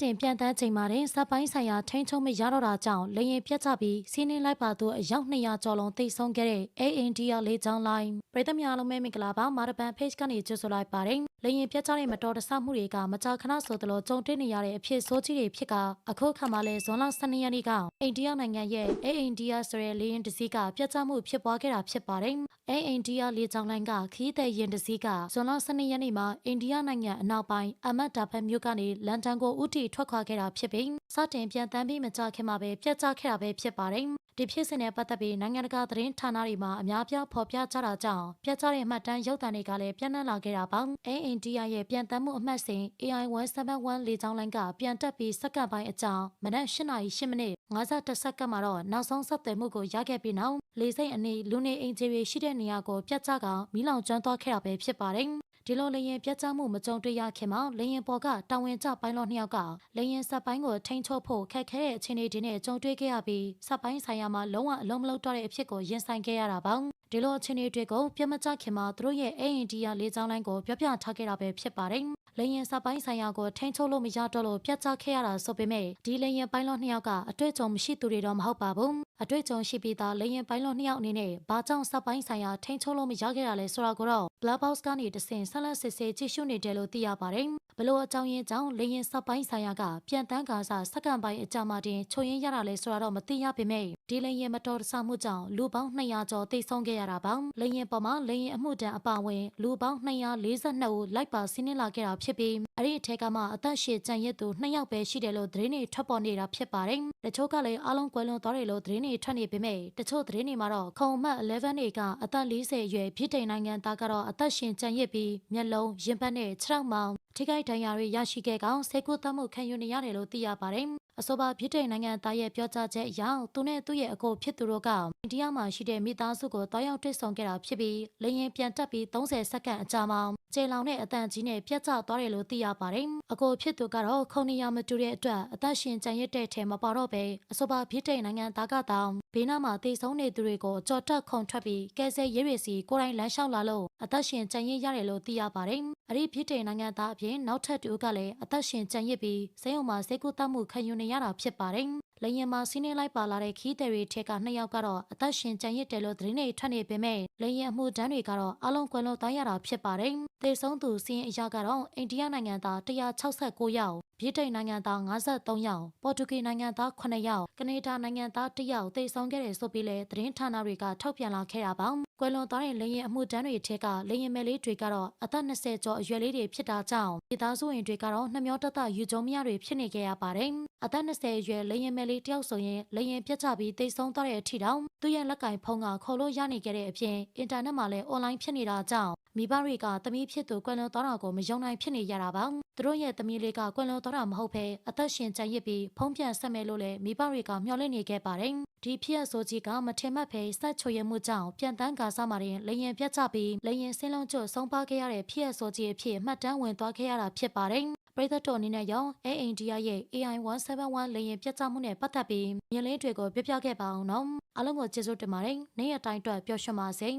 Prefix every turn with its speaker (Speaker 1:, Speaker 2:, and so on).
Speaker 1: တင်ပြန်တန်းချိန်မှာတင်စက်ပိုင်းဆိုင်ရာထိန်းချုပ်မရတော့တာကြောင့်လေရင်ပြတ်ကျပြီးစီးနှင်းလိုက်ပါသူအယောက်200ကျော်လုံးတိတ်ဆုံးခဲ့တဲ့ ANDR လေးချောင်းလိုင်းပြည်သူများလုံးမဲမင်္ဂလာပါမာရပန် page ကနေကြိုဆိုလိုက်ပါတယ် လေရင်ပြတ်ကျတဲ့မတော်တဆမှုတွေကမကြာခဏဆိုသလိုကြုံတွေ့နေရတဲ့အဖြစ်ဆိုးကြီးတွေဖြစ်ကအခုခါမှလဲဇွန်လ12ရက်နေ့ကအိန္ဒိယနိုင်ငံရဲ့ ANDR ဆိုတဲ့လေရင်တစ်စီးကပြတ်ကျမှုဖြစ်ပွားခဲ့တာဖြစ်ပါတယ် ANDR လေးချောင်းလိုင်းကခီးတဲ့ရင်တစ်စီးကဇွန်လ12ရက်နေ့မှာအိန္ဒိယနိုင်ငံအနောက်ပိုင်းအမတ်တာဖက်မြို့ကနေလန်ဒန်ကိုဥတီထွက်ခွာခဲ့တာဖြစ်ပြီးစတင်ပြန်တမ်းပြီးမကြခင်မှာပဲပြတ်ကျခဲ့တာပဲဖြစ်ပါတယ် ဒီဖြစ်စဉ်နဲ့ပတ်သက်ပြီးနိုင်ငံတကာသတင်းဌာနတွေမှာအများပြားဖော်ပြကြတာကြောင့်ပြတ်ကျတဲ့အမှတ်တမ်းရုပ်သံတွေကလည်းပြန့်နှံ့လာခဲ့တာပါ။ ANDR ရဲ့ပြန်တမ်းမှုအမှတ်စဉ် AI171 လေကြောင်းလိုင်းကပြန်တက်ပြီးစက္ကန့်ပိုင်းအကြာမနက်၈နာရီ၈မိနစ်52စက္ကန့်မှာတော့နောက်ဆုံးဆက်သွယ်မှုကိုရခဲ့ပြီးနောက်လေစိတ်အနီးလူနေအင်ဂျီတွေရှိတဲ့နေရာကိုပြတ်ကျကမီးလောင်ကျွမ်းသွားခဲ့တာပဲဖြစ်ပါတယ်။ ဒီလိုလေရင်ပြတ်ကျမှုမကြုံတွေ့ရခင်မှာလေရင်ပေါ်ကတာဝန်ကျပိုင်းလောနှစ်ယောက်ကလေရင်ဆက်ပိုင်းကိုထိန်းချုပ်ဖို့ခက်ခဲတဲ့အခြေအနေတွေနဲ့ကြုံတွေ့ခဲ့ရပြီးဆက်ပိုင်းဆိုင်ရာမှာလုံးဝအလုံးမလုံးတော့တဲ့အဖြစ်ကိုရင်ဆိုင်ခဲ့ရတာပါဒီလိုအခြေအနေတွေကိုပြတ်မကျခင်မှာသူတို့ရဲ့အိမ်ဒီယာလေးချောင်းလိုင်းကိုပြောပြထားခဲ့တာပဲဖြစ်ပါတယ်လေရင်စပိုင်းဆိုင်ရာကိုထိန်းချုပ်လို့မရတော့လို့ပြတ်ကျခဲ့ရတာဆိုပေမဲ့ဒီလေရင်ပိုင်းလောနှစ်ယောက်ကအတွေ့အကြုံမရှိသူတွေတော့မဟုတ်ပါဘူးအတွေ့အကြုံရှိပြီးသားလေရင်ပိုင်းလောနှစ်ယောက်အနေနဲ့ဘာကြောင့်စပိုင်းဆိုင်ရာထိန်းချုပ်လို့မရခဲ့ရလဲဆိုတာကိုတော့ Black Box ကနေတဆင့်ဆက်လက်စစ်ဆေးကြည့်ရှုနေတယ်လို့သိရပါတယ်ဘလို့အကြောင်းရင်းကြောင့်လေရင်စပိုင်းဆိုင်ရာကပြန်တန်းကာစာစက္ကန့်ပိုင်းအကြာမှတင်ချိုရင်းရတာလဲဆိုတာတော့မသိရပေမဲ့ဒီလေရင်မတော်တဆမှုကြောင့်လူပေါင်း200ကျော်တိတ်ဆုံးခဲ့ရတာပါလေရင်ပေါ်မှာလေရင်အမှုတန်းအပါဝင်လူပေါင်း242ဦးလိုက်ပါဆင်းနှလာခဲ့တာဖြစ်ပြီးအဲ့ဒီအထက်ကမှအသက်ရှည်ကြံရစ်သူ2ယောက်ပဲရှိတယ်လို့သတင်းတွေထွက်ပေါ်နေတာဖြစ်ပါတယ်တချို့ကလည်းအားလုံးကွယ်လွန်သွားတယ်လို့သတင်းတွေထွက်နေပေမဲ့တချို့သတင်းတွေမှာတော့ခုံအမှတ်11တွေက အသက်40အရွယ်ဖြစ်တဲ့နိုင်ငံသားကတော့အသက်ရှင်ကြံရစ်ပြီးမျက်လုံးရင်ပတ်နဲ့ခြေထောက်မောင်ထိခိုက်ဒဏ်ရာတွေရရှိခဲ့ကောင်ဆေးကုသမှုခံယူနေရတယ်လို့သိရပါတယ်။အဆိုပါပြည်ထိုင်နိုင်ငံသားရဲ့ပြောကြားချက်အရသူနဲ့သူ့ရဲ့အကိုဖြစ်သူတို့ကအိန္ဒိယမှာရှိတဲ့မိသားစုကိုတွားရောက်တွေ့ဆုံခဲ့တာဖြစ်ပြီးလေရင်ပြန်တက်ပြီး30စက္ကန့်အကြာမှာ ကျေလောင်တဲ့အတန်ကြီးနဲ့ပြတ်ကျသွားတယ်လို့သိရပါတယ်။အကိုဖြစ်သူကတော့ခုံနေရမတူတဲ့အတွက်အသက်ရှင်ကြံရစ်တဲ့ထဲမပါတော့ပဲအဆိုပါပြည်ထိုင်နိုင်ငံသားကတောင်ဘေးနားမှာတေဆုံးနေသူတွေကိုကြော်တက်ခုန်ထွက်ပြီးကဲဆဲရဲတွေစီကိုယ်တိုင်လမ်းလျှောက်လာလို့အသက်ရှင်ကြံရစ်ရတယ်လို့သိရပါတယ်။အဲ့ဒီပြည်ထိုင်နိုင်ငံသားအပြင်နောက်ထပ်တူကလည်းအသက်ရှင်ကြံရစ်ပြီးစိတ်ုံမှာစိတ်ကူးတတ်မှုခံယူနေရတာဖြစ်ပါတယ်။ လေရင်မှာစီးနှင်းလိုက်ပါလာတဲ့ခီးသည်တွေထက်ကနှစ်ယောက်ကတော့အသက်ရှင်ကြံရစ်တယ်လို့သတင်းတွေထွက်နေပေမဲ့လေရင်အမှုတန်းတွေကတော့အလုံးကွယ်လုံးတိုင်းရတာဖြစ်ပါတယ်။သေဆုံးသူစီးရင်အရာကတော့အိန္ဒိယနိုင်ငံသား169ယောက်ဗြိတိန်နိုင်ငံသား53ယောက်ပေါ်တူဂီနိုင်ငံသား9ယောက်ကနေဒါနိုင်ငံသား1ယောက်သေဆုံးခဲ့တယ်ဆိုပြီးလဲသတင်းဌာနတွေကထုတ်ပြန်လာခဲ့တာပါ။ကွယ်လွန်သွားတဲ့လေရင်အမှုတန်းတွေထက်ကလေရင်မဲလေးတွေကတော့အသက်20ကျော်အရွယ်လေးတွေဖြစ်တာကြောင့်ဒေသစုဝင်တွေကတော့နှမျောတတယူကြုံမရတွေဖြစ်နေခဲ့ရပါတယ်။ အသက်20အရွယ်လေရင်မဲလေးတယောက်ဆိုရင်လေရင်ပြတ်ချပြီးသေဆုံးသွားတဲ့အထိတောင်သူ့ရဲ့လက်ကင်ဖုန်းကခေါ်လို့ရနေခဲ့တဲ့အပြင်အင်တာနက်မှာလည်းအွန်လိုင်းဖြစ်နေတာကြောင့်မိဘတွေကသမီးဖြစ်သူကွယ်လွန်သွားတာကိုမယုံနိုင်ဖြစ်နေရတာပါ။သူတို့ရဲ့သမီးလေးကကွယ်လွန်သွားတာမဟုတ်ဘဲအသက်ရှင်ကြံရစ်ပြီးဖုံးပြန်ဆက်မယ်လို့လည်းမိဘတွေကမျှော်လင့်နေခဲ့ပါတယ်။ဒီဖြစ်ရဆိုကြီးကမထင်မှတ်ဖဲစက်ချွေရမှုကြောင့်ပြန်တန်းကာစားမှာရင်လေရင်ပြတ်ကျပြီးလေရင်ဆင်းလုံးကျွတ်ဆုံးပါခဲ့ရတဲ့ဖြစ်ရဆိုကြီးအဖြစ်မှတ်တမ်းဝင်သွားခဲ့ရတာဖြစ်ပါတယ်။ ပရိသတ်တော်အနေနဲ့ရောအဲအိန္ဒိယရဲ့ AI171 လေရင်ပြတ်ကျမှုနဲ့ပတ်သက်ပြီးမြင်လင်းတွေကိုပြပြခဲ့ပါအောင်နော်အားလုံးကိုကျေးဇူးတင်ပါတယ်နေ့ရက်တိုင်းအတွက်ပျော်ရွှင်ပါစေ